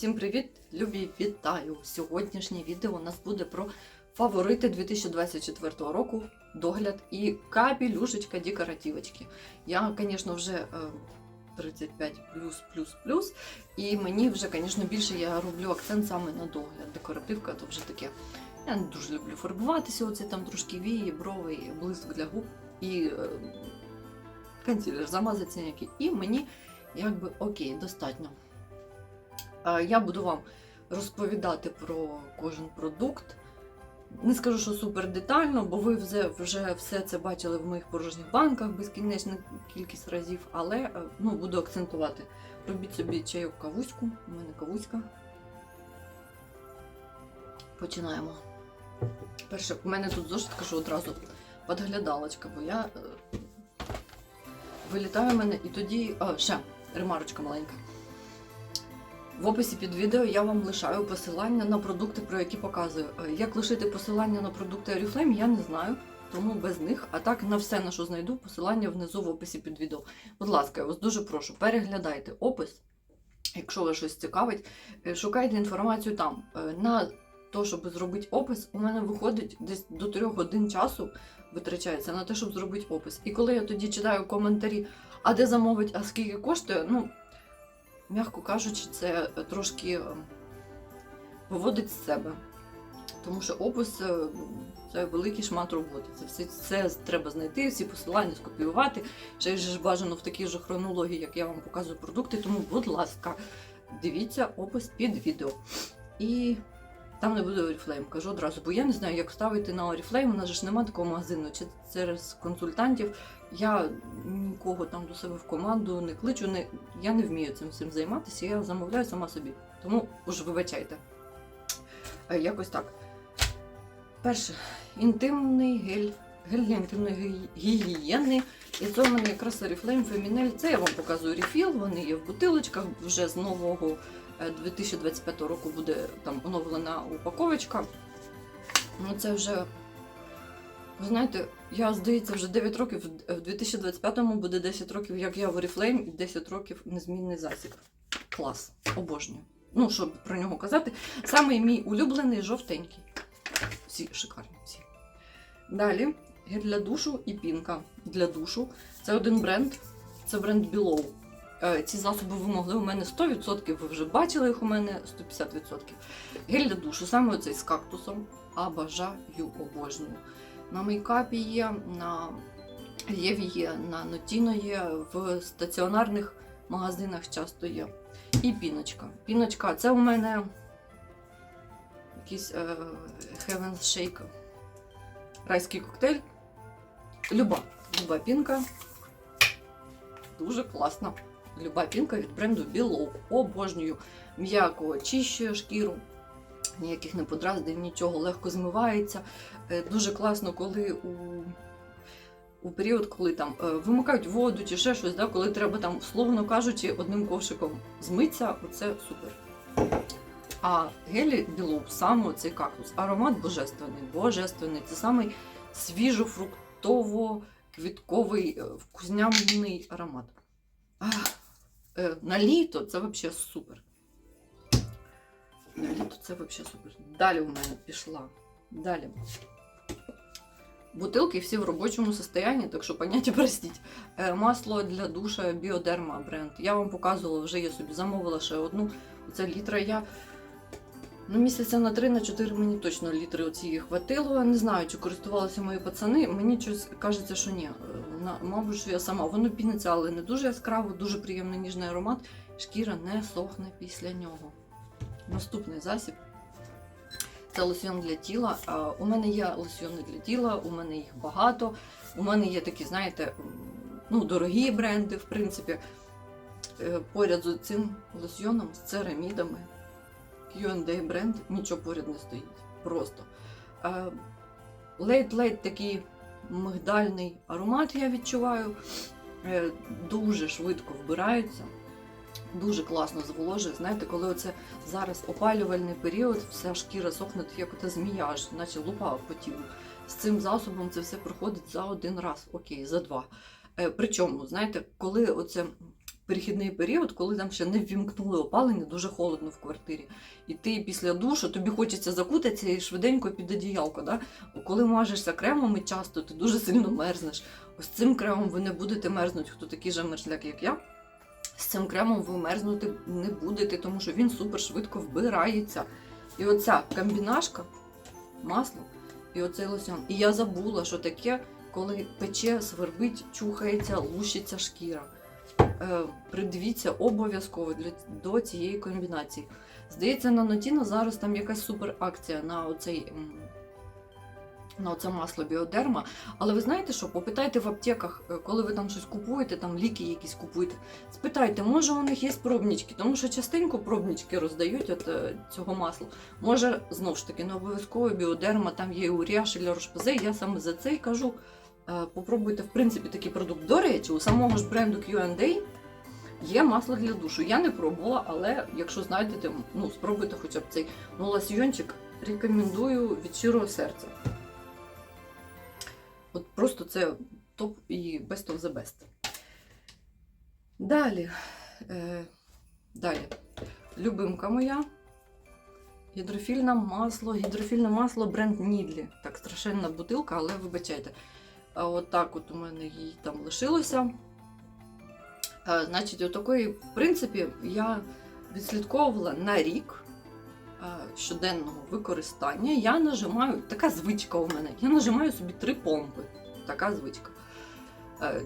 Всім привіт, любі, вітаю! Сьогоднішнє відео у нас буде про фаворити 2024 року, догляд і капелюшечка декоративочки. Я, звісно, вже е, 35 плюс, плюс, плюс, і мені вже, звісно, більше я роблю акцент саме на догляд. Декоративка то вже таке. Я не дуже люблю фарбуватися, оце там трошки вії, брови, блиск для губ і е, консилер замазати синяки. І мені якби окей, достатньо. Е, Я буду вам розповідати про кожен продукт. Не скажу, що супер детально, бо ви вже, все це бачили в моїх порожніх банках безкінечну кількість разів, але е, ну, буду акцентувати. Робіть собі чайок кавуську. У мене кавуська. Починаємо. Перше, у мене тут зошит, кажу одразу подглядалочка, бо я е, вилітаю в мене і тоді. А, ще ремарочка маленька. В описі під відео я вам лишаю посилання на продукти, про які показую. Е, Як лишити посилання на продукти Oriflame, я не знаю, тому без них. А так на все, на що знайду, посилання внизу в описі під відео. Будь ласка, я вас дуже прошу, переглядайте опис. Якщо вас щось цікавить, Е, шукайте інформацію там. Е, На те, щоб зробити опис, у мене виходить десь до 3 годин часу витрачається на те, щоб зробити опис. І коли я тоді читаю коментарі, а де замовить, а скільки коштує, ну, м'яко кажучи, це трошки е, виводить з себе. Тому що опис е, це великий шмат роботи. Це все, це треба знайти, всі посилання скопіювати. Ще ж бажано в такій же хронології, як я вам показую продукти. Тому, будь ласка, дивіться опис під відео. І там не буде Oriflame, кажу одразу, бо я не знаю, як ставити на Oriflame, у нас же ж немає такого магазину, чи через консультантів. Я нікого там до себе в команду не кличу, не, я не вмію цим всім займатися, я замовляю сама собі. Тому уж вибачайте. Е, Якось так. Перше, інтимний гель. Гель для інтимної гігієни. І це у мене якраз Oriflame Feminel. Це я вам показую рефіл, вони є в бутилочках. Вже з нового 2025 року буде там оновлена упаковочка. Ну це вже. Ви знаєте, я, здається, вже 9 років, в 2025-му буде 10 років, як я в Oriflame, і 10 років незмінний засіб. Клас, обожнюю. Ну, щоб про нього казати, саме мій улюблений жовтенький. Всі шикарні, всі. Далі гель для душу і пінка для душу. Це один бренд, це бренд Below. Е, Ці засоби ви могли у мене 100%, ви вже бачили їх у мене 150%. Гель для душу, саме оцей з кактусом. А бажаю обожнюю. На мейкапі є, на Єві є, на Нотіно є, в стаціонарних магазинах часто є. І піночка. Піночка це у мене якийсь е, Heaven's Shake. Райський коктейль. Люба. Люба пінка. Дуже класна. Люба пінка від бренду Below. Обожнюю. М'яко очищує шкіру. Ніяких не подразнень, нічого легко змивається. Е, Дуже класно, коли у, у період, коли там е, вимикають воду чи ще щось, да, коли треба там, словно кажучи, одним ковшиком змитися, оце супер. А гелі білоу, саме цей кактус. Аромат божественний, божественний. Це самий свіжо-фруктово-квітковий е, вкуснявний аромат. Е, на літо це взагалі супер. На літо це взагалі супер. Далі у мене пішла. Далі. Бутилки всі в робочому состоянні, так що поняття простіть. Е, Масло для душа Біодерма бренд. Я вам показувала, вже я собі замовила ще одну. Це літра. Я ну, місяця на 3 на 4 мені точно літри оцієї хватило. Не знаю, чи користувалися мої пацани. Мені щось кажеться, що ні. Е, мабуть, що я сама. Воно піниться, але не дуже яскраво, дуже приємний ніжний аромат. Шкіра не сохне після нього. Наступний засіб. Це лосьйон для тіла. У мене є лосьйони для тіла, у мене їх багато. У мене є такі, знаєте, ну, дорогі бренди, в принципі. Е, Поряд з цим лосьйоном, з церамідами. Q&A бренд нічого поряд не стоїть. Просто. Е, Ледь-ледь такий мигдальний аромат я відчуваю. Е, Дуже швидко вбирається. Дуже класно зволожує. Знаєте, коли оце зараз опалювальний період, вся шкіра сохне, як ота змія, аж наче лупа по. З цим засобом це все проходить за один раз, окей, за два. Е, причому, знаєте, коли оце перехідний період, коли там ще не ввімкнули опалення, дуже холодно в квартирі. І ти після душу тобі хочеться закутатися і швиденько під одіялко. Да? Коли мажешся кремами часто, ти дуже сильно мерзнеш. Ось цим кремом ви не будете мерзнути, хто такий же мерзляк, як я. З цим кремом ви мерзнути не будете, тому що він супер швидко вбирається. І оця комбінашка, масло і оцей лосьон. І я забула, що таке, коли пече, свербить, чухається, лущиться шкіра. Е, придивіться обов'язково до цієї комбінації. Здається, на Нотіно зараз там якась супер акція на оцей. На оце масло біодерма. Але ви знаєте що? Попитайте в аптеках, е, коли ви там щось купуєте, там ліки якісь купуєте. Спитайте, може у них є пробнички, тому що частенько пробнички роздають от е, цього масла. Може, знову ж таки, не обов'язково біодерма, там є уріаш, і лярошпазе. Я саме за це і кажу. Е, Попробуйте, в принципі, такий продукт. До речі, у самого ж бренду Q&A є масло для душу. Я не пробувала, але якщо знайдете, ну спробуйте хоча б цей ну, лосьйончик. Рекомендую від щирого серця. От просто це топ і best of the best. Далі. Е, далі. Любимка моя. Гідрофільне масло. Гідрофільне масло брендНідлі. Так, страшенна бутилка, але вибачайте. А от от у мене її там лишилося. Е, значить, отакої, в принципі, я відслідковувала на рік е, щоденного використання. Я нажимаю, така звичка у мене. Я нажимаю собі три помпи. Така звичка. Е,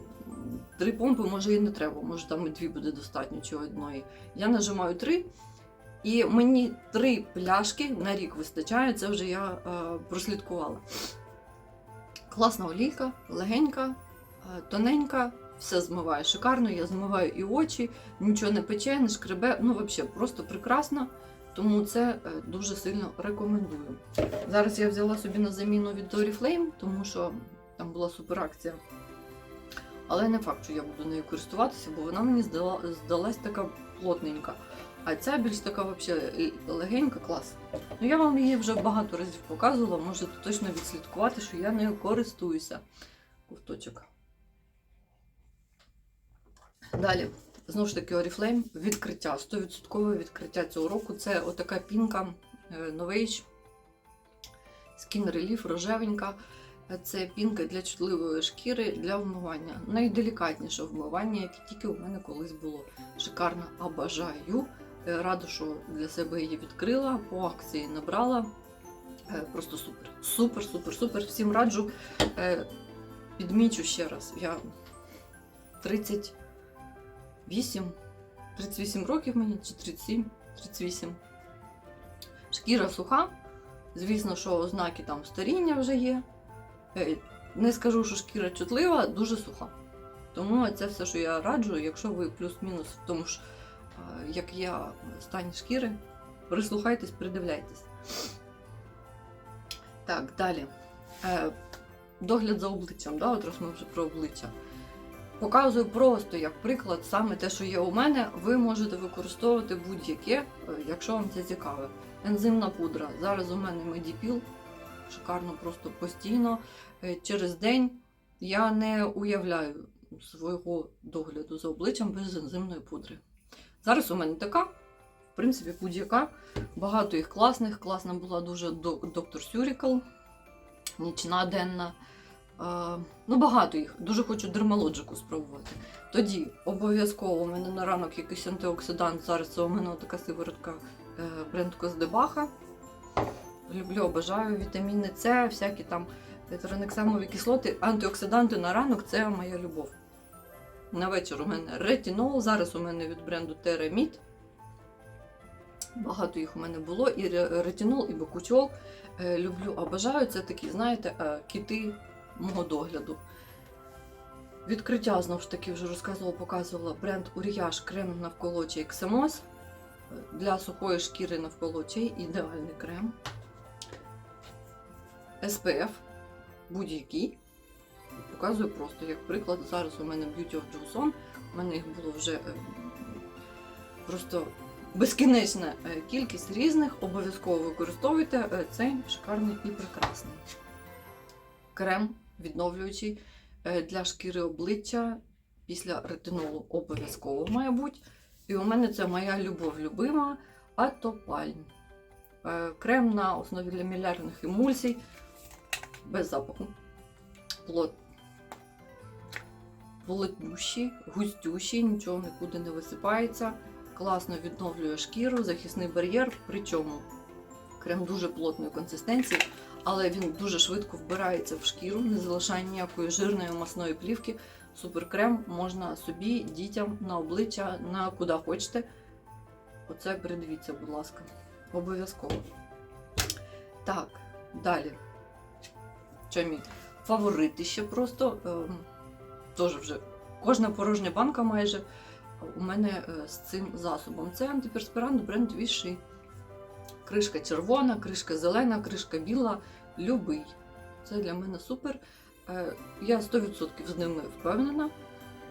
Три помпи, може, і не треба, може там і дві буде достатньо чи одної. Я нажимаю три, і мені три пляшки на рік вистачає, це вже я прослідкувала. Класна олійка, легенька, е, тоненька, все змиває шикарно, я змиваю і очі, нічого не пече, не шкребе. Ну, взагалі, просто прекрасно. Тому це е, дуже сильно рекомендую. Зараз я взяла собі на заміну від Oriflame, тому що там була супер акція. Але не факт, що я буду нею користуватися, бо вона мені здала, здалась така плотненька. А ця більш така взагалі легенька, клас. Ну я вам її вже багато разів показувала, можете точно відслідкувати, що я нею користуюся. Ковточок. Далі, знову ж таки, Oriflame відкриття. 100% відкриття цього року. Це отака пінка е, Novage Skin Relief, рожевенька. Це пінка для чутливої шкіри для вмивання. Найделікатніше вмивання, яке тільки у мене колись було. Шикарно обожаю. Е, Рада, що для себе її відкрила, по акції набрала. Е, Просто супер. Супер, супер, супер. Всім раджу. Е, Підмічу ще раз. Я 38, 38 років мені, чи 37, 38. Шкіра суха. Звісно, що ознаки там старіння вже є. Не скажу, що шкіра чутлива, дуже суха. Тому це все, що я раджу, якщо ви плюс-мінус в тому ж, як я, стані шкіри, прислухайтесь, придивляйтесь. Так, далі. Е, Догляд за обличчям, да, от раз ми вже про обличчя. Показую просто як приклад саме те, що є у мене. Ви можете використовувати будь-яке, е, якщо вам це цікаве. Ензимна пудра. Зараз у мене медіпіл. Шикарно, просто постійно. Е, Через день я не уявляю свого догляду за обличчям без ензимної пудри. Зараз у мене така, в принципі, будь-яка. Багато їх класних. Класна була дуже доктор Сюрікл, нічна денна. Е, ну, багато їх. Дуже хочу дермалоджику спробувати. Тоді обов'язково у мене на ранок якийсь антиоксидант. Зараз це у мене така сиворотка е, бренд Коздебаха. Люблю, обожаю вітаміни С, всякі там транексамові кислоти, антиоксиданти на ранок це моя любов. На вечір у мене ретинол, зараз у мене від бренду Teramid. Багато їх у мене було. І ре- ретинол, і бакучол. Е, Люблю, обожаю. Це такі, знаєте, е, кити мого догляду. Відкриття, знову ж таки, вже розказувала, показувала бренд Уріяш крем навколо очей Xemos. Для сухої шкіри навколо очей ідеальний крем. SPF будь-який. Показую просто як приклад. Зараз у мене Beauty of Johnson. У мене їх було вже е, просто безкінечна е, кількість різних. Обов'язково використовуйте е, цей шикарний і прекрасний. Крем відновлюючий для шкіри обличчя. після ретинолу обов'язково має бути. І у мене це моя любов любима Атопальм. Крем на основі лямілярних емульсій без запаху. Плот. Плотнющий, густющий, нічого нікуди не висипається. Класно відновлює шкіру, захисний бар'єр. Причому крем дуже плотної консистенції, але він дуже швидко вбирається в шкіру, не залишає ніякої жирної масної плівки. Суперкрем можна собі, дітям на обличчя, на куди хочете. Оце передивіться, будь ласка. Обов'язково. Так, далі. Що мій фаворити ще просто. Теж вже кожна порожня банка майже у мене е, з цим засобом. Це антиперспірант бренд Віши. Кришка червона, кришка зелена, кришка біла, любий. Це для мене супер. Е, Я 100% з ними впевнена.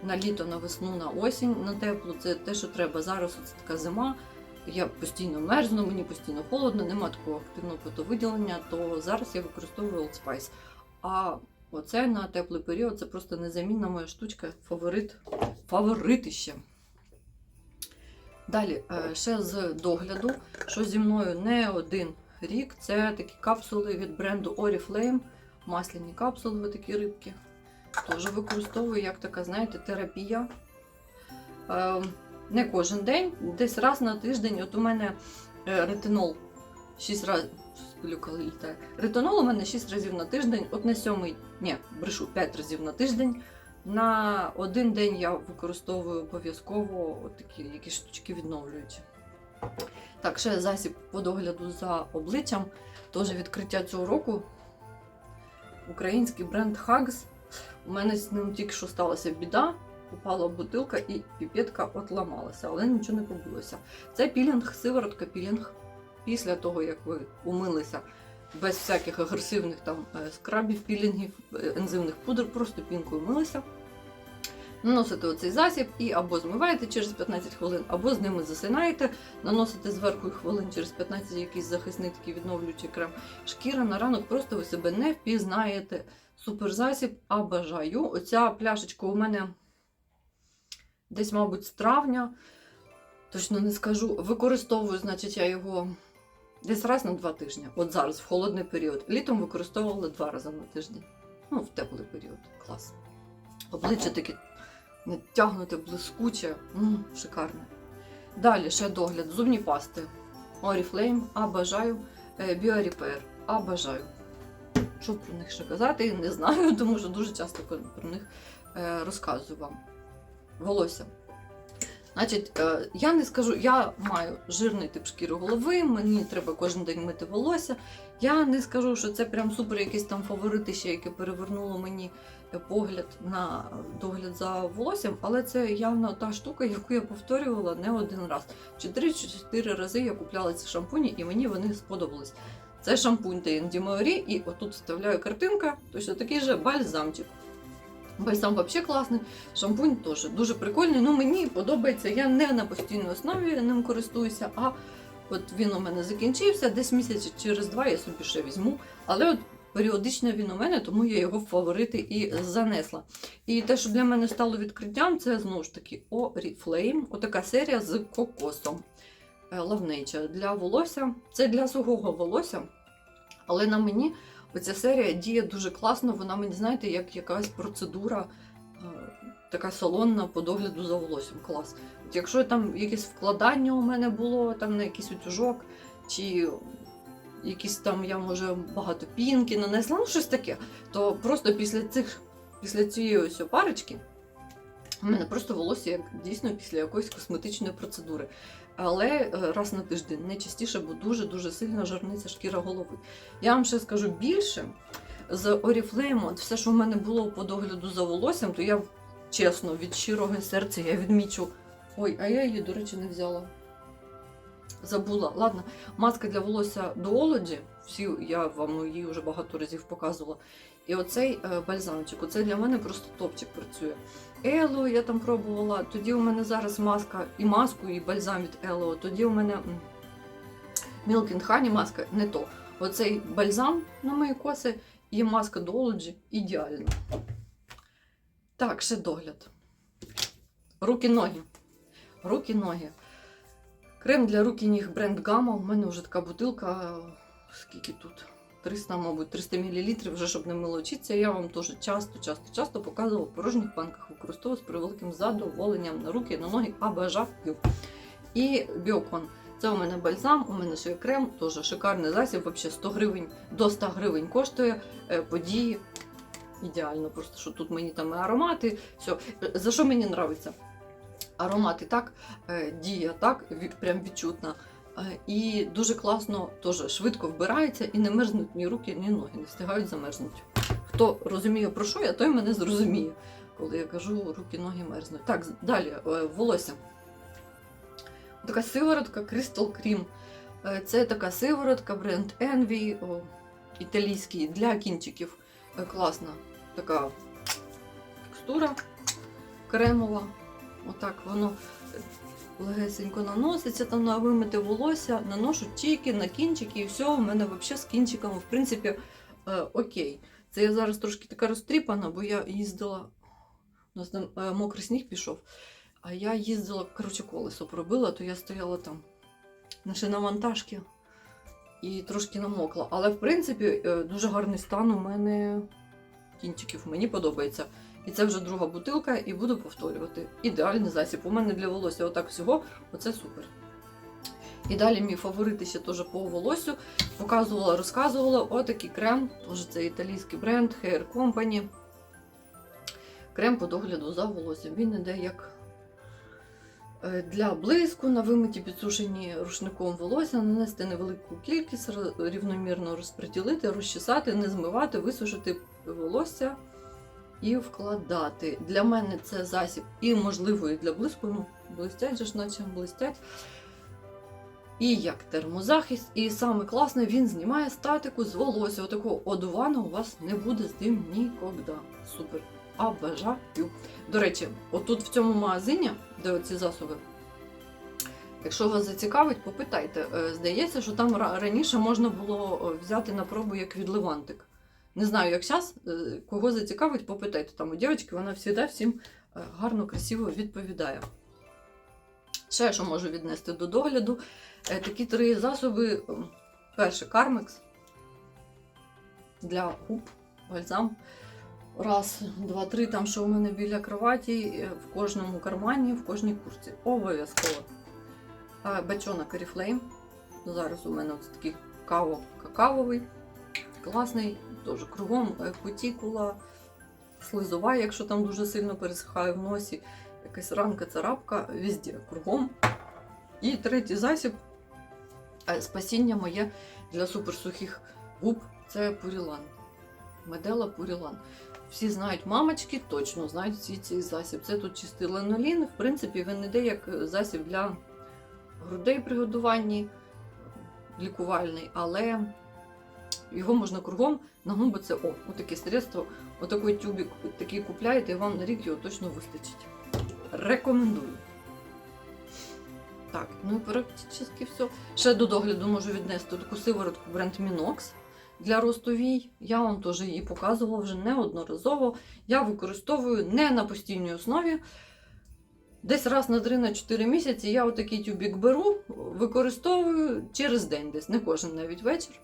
На літо, на весну, на осінь, на теплу це те, що треба. Зараз це така зима. Я постійно мерзну, мені постійно холодно, нема такого активного потовиділення, то зараз я використовую Old Spice. А оце на теплий період це просто незамінна моя штучка, фаворит, фаворитище. Далі, е, ще з догляду, що зі мною не один рік, це такі капсули від бренду Oriflame, масляні капсули, такі рибки. Теж використовую як така, знаєте, терапія. Е, Не кожен день, десь раз на тиждень. От у мене е, ретинол 6 разів. Коли літає. Ретинол у мене 6 разів на тиждень, от на сьомий, ні, брешу 5 разів на тиждень. На один день я використовую обов'язково такі якісь штучки відновлюючі. Так, ще засіб по догляду за обличчям. Теж відкриття цього року. Український бренд Hugs. У мене з ним тільки що сталася біда. Упала бутилка і піпетка отламалася, але нічого не побилося. Це пілінг, сиворотка пілінг. Після того, як ви умилися без всяких агресивних там е, скрабів, пілінгів, е, ензимних пудр, просто пінкою милися. Наносите оцей засіб і або змиваєте через 15 хвилин, або з ними засинаєте, наносите зверху хвилин через 15 якийсь захисний такий відновлюючий крем. Шкіра на ранок просто ви себе не впізнаєте. Суперзасіб, а бажаю. Оця пляшечка у мене десь, мабуть, з травня. Точно не скажу. Використовую, значить, я його десь раз на два тижні. От зараз, в холодний період. Літом використовувала два рази на тиждень. Ну, в теплий період. Клас. Обличчя таке натягнуте, блискуче, М, шикарне. Далі ще догляд. Зубні пасти. Oriflame, а бажаю. Е, BioRepair, а бажаю. Що про них ще казати, не знаю, тому що дуже часто про них е, розказую вам. Волосся. Значить, е, я не скажу, я маю жирний тип шкіри голови, мені треба кожен день мити волосся. Я не скажу, що це прям супер якесь там фаворитище, яке перевернуло мені е, погляд на догляд за волоссям, але це явно та штука, яку я повторювала не один раз. Чотири чи чотири рази я купляла ці шампуні, і мені вони сподобались. Це шампунь T&D Maori, і отут вставляю картинка, точно такий же бальзамчик. Бальзам взагалі класний, шампунь теж дуже прикольний. Ну мені подобається. Я не на постійній основі ним користуюся, а от він у мене закінчився. Десь місяць через два я собі ще візьму. Але от періодично він у мене, тому я його в фаворити і занесла. І те, що для мене стало відкриттям, це знову ж таки Oriflame, отака серія з кокосом. Е, Nature. для волосся. Це для сухого волосся, але на мені. Оця серія діє дуже класно, вона мені, знаєте, як якась процедура е, така салонна по догляду за волоссям. Клас. От якщо там якесь вкладання у мене було там на якийсь утюжок, чи якісь там я може багато пінки нанесла, ну щось таке, то просто після цих, після цієї ось парочки у мене просто волосся як дійсно після якоїсь косметичної процедури. Але е, раз на тиждень, не частіше, бо дуже-дуже сильно жирниться шкіра голови. Я вам ще скажу більше. З Oriflame, от все, що в мене було по догляду за волоссям, то я чесно, від щирого серця я відмічу. Ой, а я її, до речі, не взяла. Забула. Ладно, маска для волосся олоді. Всі я вам її вже багато разів показувала. І оцей е, бальзамчик, оце для мене просто топчик працює. Ело я там пробувала. Тоді у мене зараз маска і маску, і бальзам від Ело. Тоді у мене Milk Honey маска не то. Оцей бальзам на мої коси і маска Dolgy ідеально. Так, ще догляд. Руки-ноги. Руки-ноги. Крем для рук і ніг бренд Гама. У мене вже така бутилка. Скільки тут? 300, мабуть, 300 мл, вже щоб не милочитися. Я вам теж часто, часто, часто показувала в порожніх банках. Використовую з превеликим задоволенням на руки, на ноги, а бажаю. І біокон. Це у мене бальзам, у мене ще є крем, теж шикарний засіб, взагалі 100 гривень до 100 гривень коштує е, події. Ідеально, просто що тут мені там і аромати. Все. За що мені подобається? Аромати так, е, дія так, прям відчутна. Е, І дуже класно, теж швидко вбирається і не мерзнуть ні руки, ні ноги, не встигають замерзнути. Хто розуміє про що я, той мене зрозуміє, коли я кажу руки, ноги мерзнуть. Так, далі е, волосся. Така сиворотка Crystal Cream. Е, Це така сиворотка бренд Envy, о, італійський для кінчиків. Класна така текстура кремова. Отак воно легесенько наноситься там на вимите волосся, наношу тільки на кінчики, і все, у мене взагалі з кінчиками, в принципі, е, окей. Це я зараз трошки така розтріпана, бо я їздила, у нас там е, мокрий сніг пішов, а я їздила, коротше, колесо пробила, то я стояла там на шиномонтажці і трошки намокла. Але в принципі е, дуже гарний стан у мене кінчиків. Мені подобається. І це вже друга бутилка, і буду повторювати. Ідеальний засіб. У мене для волосся отак всього, оце супер. І далі мій фаворит ще теж по волосю. Показувала, розказувала. Отакий крем. Теж це італійський бренд Hair Company. Крем по догляду за волоссям. Він іде як е, для блиску на вимиті підсушені рушником волосся, нанести невелику кількість, рівномірно розподілити, розчесати, не змивати, висушити волосся і вкладати. Для мене це засіб і можливо і для блиску. Ну, блистять же ж, наче блистять. І як термозахист, і саме класне, він знімає статику з волосся. Отакого одувана у вас не буде з ним ніколи. Супер. А бажаю. До речі, отут в цьому магазині, де оці засоби, якщо вас зацікавить, попитайте. Е, Здається, що там раніше можна було е, взяти на пробу як відливантик. Не знаю, як зараз, кого зацікавить, попитайте. Там у дівчинки вона завжди всім е, гарно, красиво відповідає. Ще що можу віднести до догляду. Е, Такі три засоби. Перше кармекс для губ, бальзам. Раз, два, три, там, що у мене біля кроваті, е, в кожному кармані, в кожній курці. Обов'язково. Е, Бачонок Oriflame. Зараз у мене ось такий каво-какавовий. Класний, теж кругом е, кутікула, слизова, якщо там дуже сильно пересихає в носі, якась ранка, царапка, везде, кругом. І третій засіб е, спасіння моє для суперсухих губ це пурілан. Медела пурілан. Всі знають мамочки, точно знають всі цей засіб. Це тут чистий ленолін. В принципі, він іде як засіб для грудей при годуванні, лікувальний, але його можна кругом на губи це о, отаке средство, отакий тюбик такий купляєте, і вам на рік його точно вистачить. Рекомендую. Так, ну і практично все. Ще до догляду можу віднести таку сиворотку бренд Minox для росту вій. Я вам теж її показувала вже неодноразово. Я використовую не на постійній основі. Десь раз на 3-4 місяці я отакий тюбік беру, використовую через день десь, не кожен навіть вечір.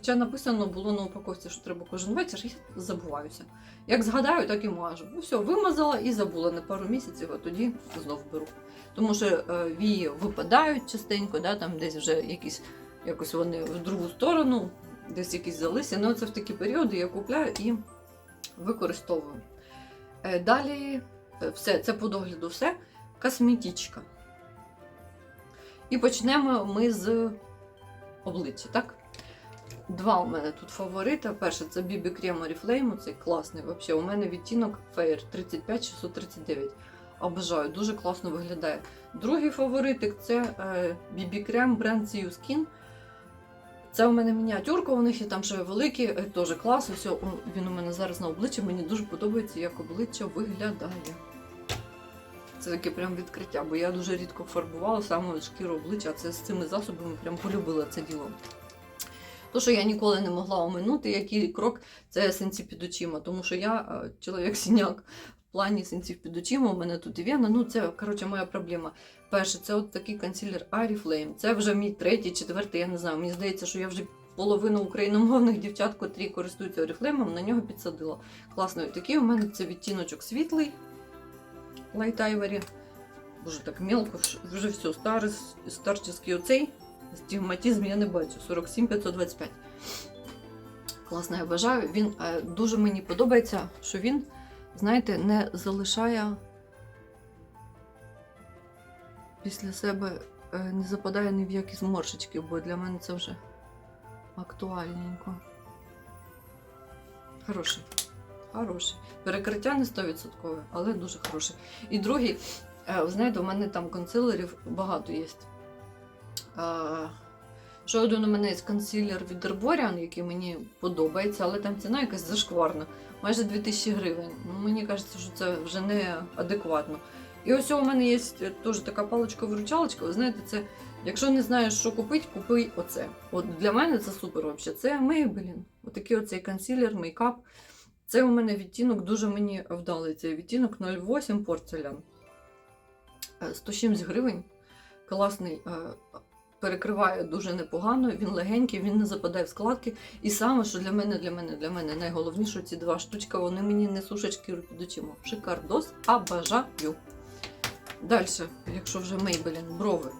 Хоча написано було на упаковці, що треба кожен вечір, я забуваюся. Як згадаю, так і мажу. Ну все, вимазала і забула на пару місяців, а тоді знов беру. Тому що е, вії випадають частенько, да, там десь вже якісь, якось вони в другу сторону, десь якісь залися. Ну, це в такі періоди я купляю і використовую. Е, далі е, все, це по догляду все. Косметичка. І почнемо ми з обличчя, так? Два у мене тут фаворита. Перше це BB Крем Oriflame, цей класний. Вообще, у мене відтінок Fair 35639. Обожаю, дуже класно виглядає. Другий фаворитик це е, BB Крем бренд Sea Skin. Це у мене мініатюрка, у них є там ще великі, е, теж клас. Все, він у мене зараз на обличчі. Мені дуже подобається, як обличчя виглядає. Це таке прям відкриття, бо я дуже рідко фарбувала саме шкіру обличчя, а це з цими засобами прям полюбила це діло. То, що я ніколи не могла оминути, який крок це сенсі під очима, тому що я е, чоловік сіняк В плані синців під очима. У мене тут і вена. Ну, це, коротше, моя проблема. Перше, це от такий консилер Oriflame. Це вже мій третій, четвертий, я не знаю. Мені здається, що я вже половину україномовних дівчат, котрі користуються Oriflame, на нього підсадила. Класно, і такий у мене це відтіночок світлий. Light Ivory. Боже, так мелко, вже все, старий, старческий оцей. Стігматизм я не бачу. 47 525. Класно, я бажаю. Він е, дуже мені подобається, що він, знаєте, не залишає після себе, е, не западає ні в які зморшечки, бо для мене це вже актуальненько. Хороший. Хороший. Перекриття не 100%, але дуже хороший. І другий, е, знаєте, у мене там консилерів багато є. Е, Ще один у мене є консилер від Herborian, який мені подобається, але там ціна якась зашкварна. Майже 2000 гривень. Ну, мені кажеться, що це вже не адекватно. І ось у мене є теж така паличка-виручалочка. Ви знаєте, це, якщо не знаєш, що купити, купи оце. От для мене це супер взагалі. Це Maybelline. Отакий оцей консилер, мейкап. Це у мене відтінок дуже мені вдалий. Цей відтінок 08 порцелян. Е, 170 гривень. Класний. Перекриває дуже непогано, він легенький, він не западає в складки. І саме, що для мене, для мене, для мене найголовніше, ці два штучка, вони мені не сушать шкіру під очима. Шикардос, а бажаю. Далі, якщо вже Maybelline, брови.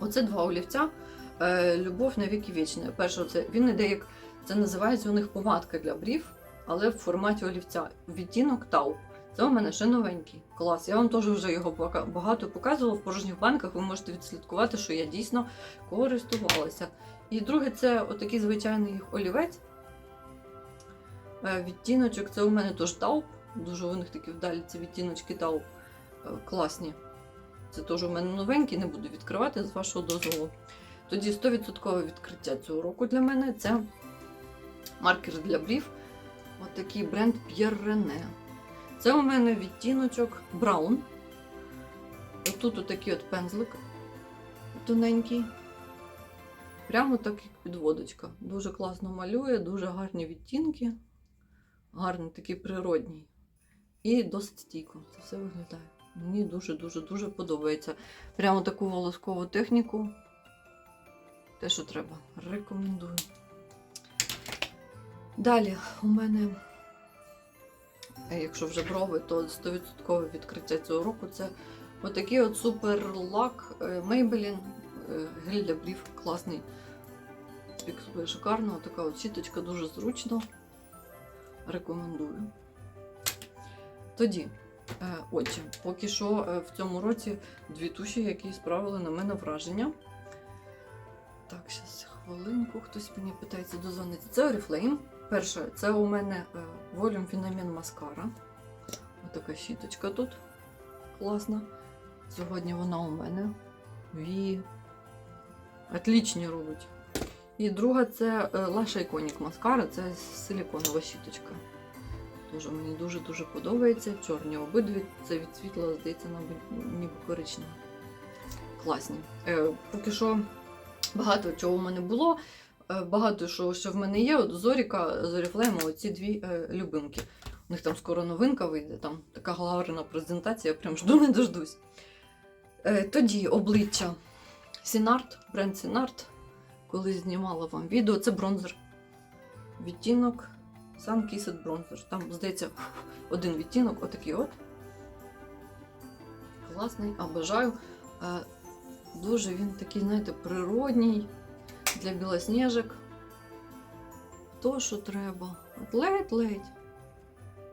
Оце два олівця. Е, Любов на віки вічне. Перше, це він іде як це називається у них помадка для брів, але в форматі олівця. Відтінок Тау. Це у мене ще новенький. Клас. Я вам теж вже його багато показувала в порожніх банках. Ви можете відслідкувати, що я дійсно користувалася. І друге, це отакий звичайний олівець. Е, Відтіночок, це у мене теж тауп. Дуже у них такі вдалі ці відтіночки тауп. Е, Класні. Це теж у мене новенький, не буду відкривати з вашого дозволу. Тоді 100% відкриття цього року для мене це маркер для брів. Отакий бренд Pierre René. Це у мене відтіночок Браун. Тут отакий от пензлик тоненький. Прямо так як підводочка. Дуже класно малює, дуже гарні відтінки. Гарний такий природній. І досить стійко. Це все виглядає. Мені дуже-дуже-дуже подобається. Прямо таку волоскову техніку. Те, що треба. Рекомендую. Далі у мене, якщо вже брови, то 100% відкриття цього року це отакий от супер лак е, Maybelline. е, Гель для брів класний. Фіксує шикарно. Така от щіточка дуже зручно. Рекомендую. Тоді, е, отже, поки що е, в цьому році дві туші, які справили на мене враження. Так, зараз хвилинку, хтось мені питається дозвонити. Це Oriflame. Перше, це у мене Volume Phenomen Mascara. Отака щіточка тут. Класна. Сьогодні вона у мене. Ві. Отлічні робить. І друга це Lash Iconic Mascara, це силіконова щіточка. Дуже мені дуже-дуже подобається. Чорні обидві. Це від світла, здається, ніби коричнева. Класні. Е, поки що багато чого в мене було. Е, Багато що, що в мене є. От Зоріка, Зоріфлейм, оці дві е, любимки. У них там скоро новинка вийде, там така гарна презентація, я прям жду не дождусь. Е, тоді обличчя Сінарт, бренд Сінарт. Коли знімала вам відео, це бронзер. Відтінок Sun Kissed Bronzer. Там, здається, один відтінок, отакий от. Класний, обожаю. Е, Дуже він такий, знаєте, природній для білосніжок. То, що треба. От ледь-ледь.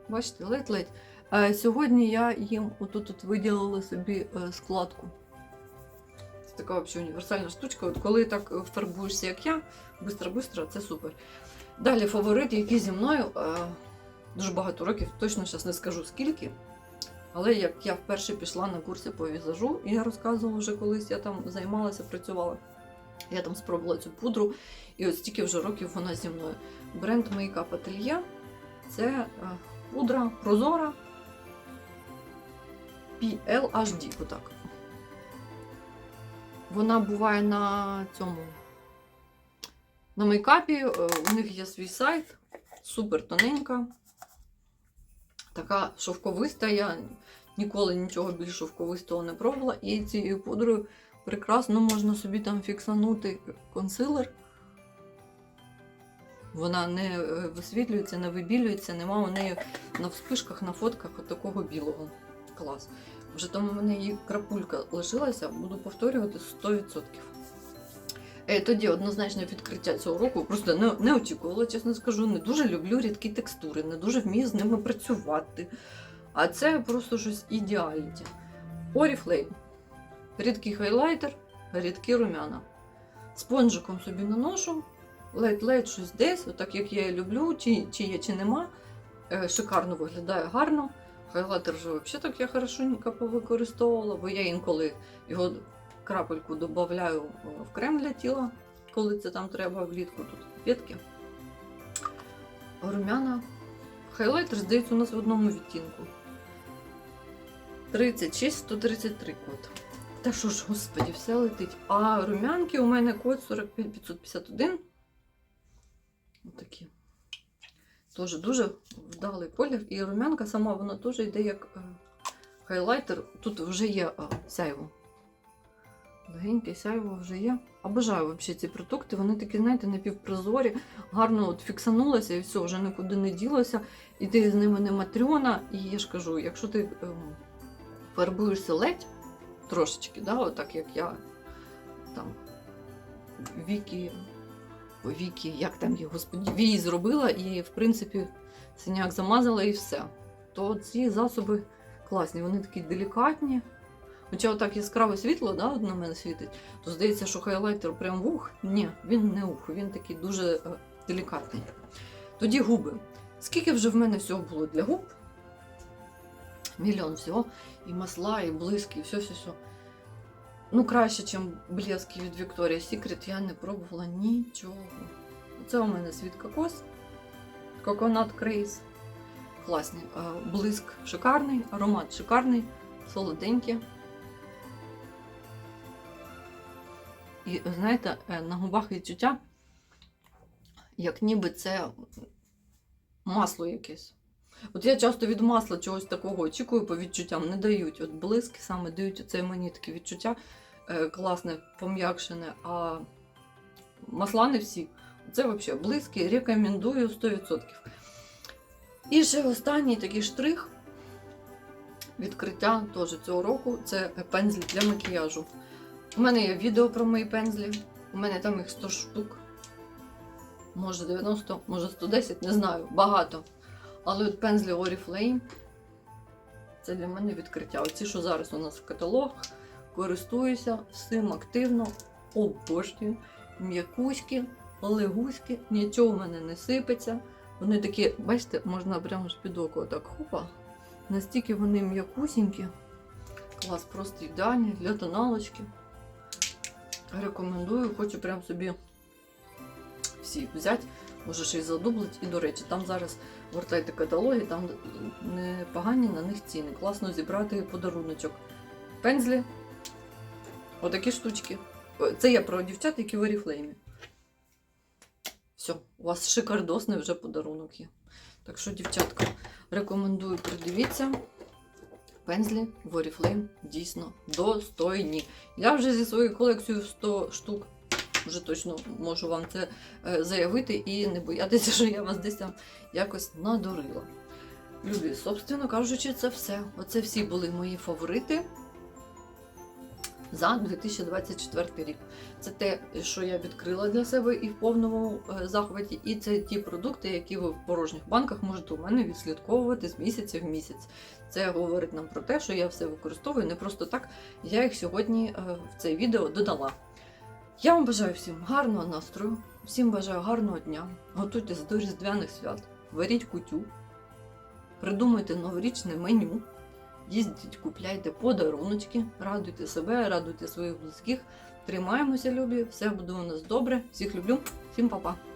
Бачите, ледь-ледь. Е, Сьогодні я їм отут от виділила собі е, складку. Це така взагалі універсальна штучка. От коли так фарбуєшся, як я, бистро-бистро, це супер. Далі фаворит, який зі мною е, дуже багато років, точно зараз не скажу скільки. Але як я вперше пішла на курси по візажу, і я розказувала вже колись, я там займалася, працювала. Я там спробувала цю пудру, і от стільки вже років вона зі мною. Бренд Makeup Atelier це е, пудра прозора PLHD, отак. Вона буває на цьому. На мейкапі. е, У них є свій сайт, супер тоненька. Така шовковиста, я ніколи нічого більш шовковистого не пробувала. І цією пудрою прекрасно можна собі там фіксанути консилер. Вона не е, висвітлюється, не вибілюється, нема у неї на вспишках, на фотках от такого білого. Клас. Вже там у мене її крапулька лишилася, буду повторювати 100%. Е, тоді однозначне відкриття цього року просто не, не очікувала, чесно скажу. Не дуже люблю рідкі текстури, не дуже вмію з ними працювати. А це просто щось ідеальне. Oriflame. Рідкий хайлайтер, рідкі румяна. Спонжиком собі наношу, ледь-ледь щось десь, отак як я і люблю, чи, чи є, чи нема. Е, Шикарно виглядає гарно. Хайлайтер вже взагалі так я хорошенько повикористовувала, бо я інколи його крапельку додаю в крем для тіла, коли це там треба влітку тут п'ятки. Румяна. Хайлайтер, здається, у нас в одному відтінку. 36 133 код. Та що ж, господі, все летить. А румянки у мене код 45 551. Отакі. Теж дуже вдалий колір. І румянка сама вона теж йде як е, хайлайтер. Тут вже є е, сяйво. Легеньке сяйво вже є. Обожаю взагалі ці продукти. Вони такі, знаєте, напівпрозорі, гарно от фіксанулося і все, вже нікуди не ділося. І ти з ними не матрьона. І я ж кажу, якщо ти ем, фарбуєшся ледь трошечки, да, отак як я там віки, віки, як там її, господі, вії зробила, і в принципі синяк замазала і все. То ці засоби класні, вони такі делікатні. Хоча отак яскраве світло да, на мене світить, то здається, що хайлайтер прям вух. Ні, він не ух, він такий дуже е, делікатний. Тоді губи. Скільки вже в мене всього було для губ? Мільйон всього. І масла, і блиски, і все-все-все. Ну, краще, ніж блески від Victoria's Secret, я не пробувала нічого. Це у мене світ кокос, Coconut Craze. Класний. Блиск шикарний, аромат шикарний, солоденький. І знаєте, е, на губах відчуття, як ніби це масло якесь. От я часто від масла чогось такого очікую по відчуттям, не дають. От блиски саме дають оце мені таке відчуття е, класне, пом'якшене, а масла не всі. Це взагалі блиски, рекомендую 100%. І ще останній такий штрих відкриття теж цього року це пензлі для макіяжу. У мене є відео про мої пензлі. У мене там їх 100 штук. Може 90, може 110, не знаю, багато. Але от пензлі Oriflame це для мене відкриття. Оці, що зараз у нас в каталогах, користуюся всім активно, обожнюю. М'якуськи, легуськи, нічого в мене не сипеться. Вони такі, бачите, можна прямо ж під око так хопа. Настільки вони м'якусінькі. Клас, просто ідеальні для тоналочки. Рекомендую, хочу прям собі всі взяти, може й задублить. І, до речі, там зараз вертайте каталоги, там непогані на них ціни. Класно зібрати подаруночок. Пензлі. Отакі штучки. Це я про дівчат, які в Oriflame. Все, у вас шикардосний вже подарунок є. Так що, дівчатка, рекомендую придивіться. Пензлі в Oriflame дійсно достойні. Я вже зі своєю колекцією 100 штук вже точно можу вам це е, заявити і не боятися, що я вас десь там якось надурила. Любі, собственно кажучи, це все. Оце всі були мої фаворити за 2024 рік. Це те, що я відкрила для себе і в повному е, захваті, і це ті продукти, які ви в порожніх банках можете у мене відслідковувати з місяця в місяць. Це говорить нам про те, що я все використовую не просто так. Я їх сьогодні е, в це відео додала. Я вам бажаю всім гарного настрою, всім бажаю гарного дня. Готуйтесь до різдвяних свят, варіть кутю, придумайте новорічне меню, їздіть, купляйте подаруночки, радуйте себе, радуйте своїх близьких. Тримаємося, любі, все буде у нас добре. Всіх люблю, всім па-па!